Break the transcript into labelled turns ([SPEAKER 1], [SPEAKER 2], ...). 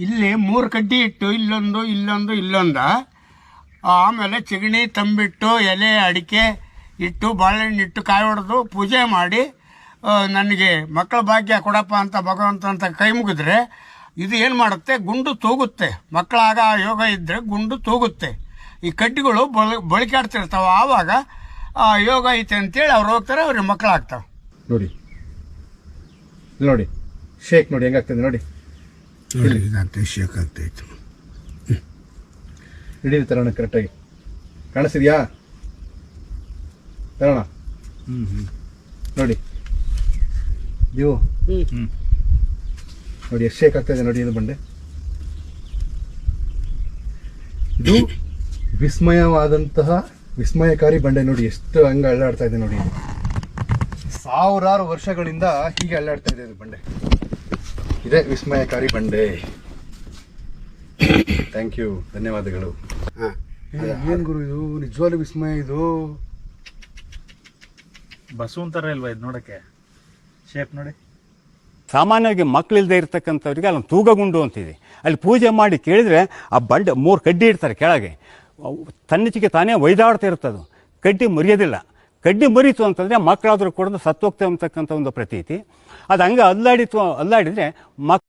[SPEAKER 1] ಇಲ್ಲಿ ಮೂರು ಕಡ್ಡಿ ಇಟ್ಟು, ಇಲ್ಲೊಂದು ಇಲ್ಲೊಂದು ಇಲ್ಲೊಂದು. ಆಮೇಲೆ ಚಿಗಣಿ ತಂಬಿಟ್ಟು, ಎಲೆ, ಅಡಿಕೆ ಇಟ್ಟು, ಬಾಳೆಹಣ್ಣು ಇಟ್ಟು ಕಾಯಿ ಹೊಡೆದು ಪೂಜೆ ಮಾಡಿ ನನಗೆ ಮಕ್ಕಳ ಭಾಗ್ಯ ಕೊಡಪ್ಪ ಅಂತ ಭಗವಂತ ಅಂತ ಕೈ ಮುಗಿದ್ರೆ ಇದು ಏನು ಮಾಡುತ್ತೆ? ಗುಂಡು ತೂಗುತ್ತೆ. ಮಕ್ಕಳಾಗ ಯೋಗ ಇದ್ದರೆ ಗುಂಡು ತೂಗುತ್ತೆ. ಈ ಕಡ್ಡಿಗಳು ಬಳ ಬಳಕಾಡ್ತಿರ್ತಾವೆ ಆವಾಗ, ಆ, ಯೋಗ ಐತೆ ಅಂತೇಳಿ ಅವ್ರು ಹೋಗ್ತಾರೆ, ಅವ್ರಿಗೆ ಮಕ್ಕಳಾಗ್ತಾವೆ.
[SPEAKER 2] ನೋಡಿ. ನೋಡಿ. ಶೇಕ್ ನೋಡಿ, ಹೆಂಗಾಗ್ತದೆ ನೋಡಿ.
[SPEAKER 1] ಇದಾಗ್ತೈತೆ ಶೇಕ್ ಆಗ್ತಾಯಿತ್ತು
[SPEAKER 2] ಹಿಡೀರಿ ತರೋಣ ಕರೆಕ್ಟಾಗಿ ಕಾಣಿಸಿದ್ಯಾ ತರೋಣ? ನೋಡಿ. ನೀವು? ನೋಡಿ ಎಷ್ಟು ಶೇಕ್ ಆಗ್ತಾ ಇದೆ ನೋಡಿ ಇದು ಬಂಡೆ. ಇದು ವಿಸ್ಮಯವಾದಂತಹ ವಿಸ್ಮಯಕಾರಿ ಬಂಡೆ ನೋಡಿ ಎಷ್ಟು ಹಂಗ ಅಳ್ಳಾಡ್ತಾ ಇದೆ ನೋಡಿ. ಸಾವಿರಾರು ವರ್ಷಗಳಿಂದ ಹೀಗೆ ಅಳ್ಳಾಡ್ತಾ ಇದೆ ಇದು ಬಂಡೆ. ಇದೇ ವಿಸ್ಮಯಕಾರಿ ಬಂಡೆ. ಥ್ಯಾಂಕ್ ಯು ಧನ್ಯವಾದಗಳು.
[SPEAKER 1] ಹಾಂ.
[SPEAKER 2] ಏನ್ ಗುರು ಇದು? ನಿಜವಾಗ್ಲೂ ವಿಸ್ಮಯ ಇದು?
[SPEAKER 3] ಬಸವನ್ ಅಂತಾರ ಇಲ್ವಾ ಇದು ನೋಡಕ್ಕೆ? ಶೇಪ್ ನೋಡಿ.
[SPEAKER 4] ಸಾಮಾನ್ಯವಾಗಿ ಮಕ್ಕಳಿಲ್ಲದೆ ಇರ್ತಕ್ಕಂಥವ್ರಿಗೆ ಅಲ್ಲೊಂದು ತೂಗಗುಂಡು ಅಂತಿದೆ. ಅಲ್ಲಿ ಪೂಜೆ ಮಾಡಿ ಕೇಳಿದರೆ ಆ ಬಂಡೆ ಮೂರು ಕಡ್ಡಿ ಇಡ್ತಾರೆ ಕೆಳಗೆ. ಅವು ತನ್ನಿಚಿಗೆ ತಾನೇ ಒಯ್ದಾಡ್ತಾ ಇರ್ತದು ಕಡ್ಡಿ ಮುರಿಯೋದಿಲ್ಲ. ಕಡ್ಡಿ ಮರಿತು ಅಂತಂದರೆ ಮಕ್ಕಳಾದರೂ ಕೂಡ ಸತ್ತೋಗ್ತವೆ ಅಂತಕ್ಕಂಥ ಒಂದು ಪ್ರತೀತಿ. ಅದು ಹಂಗೆ ಅಲ್ಲಾಡಿತು ಅಲ್ಲಾಡಿದರೆ ಮಕ್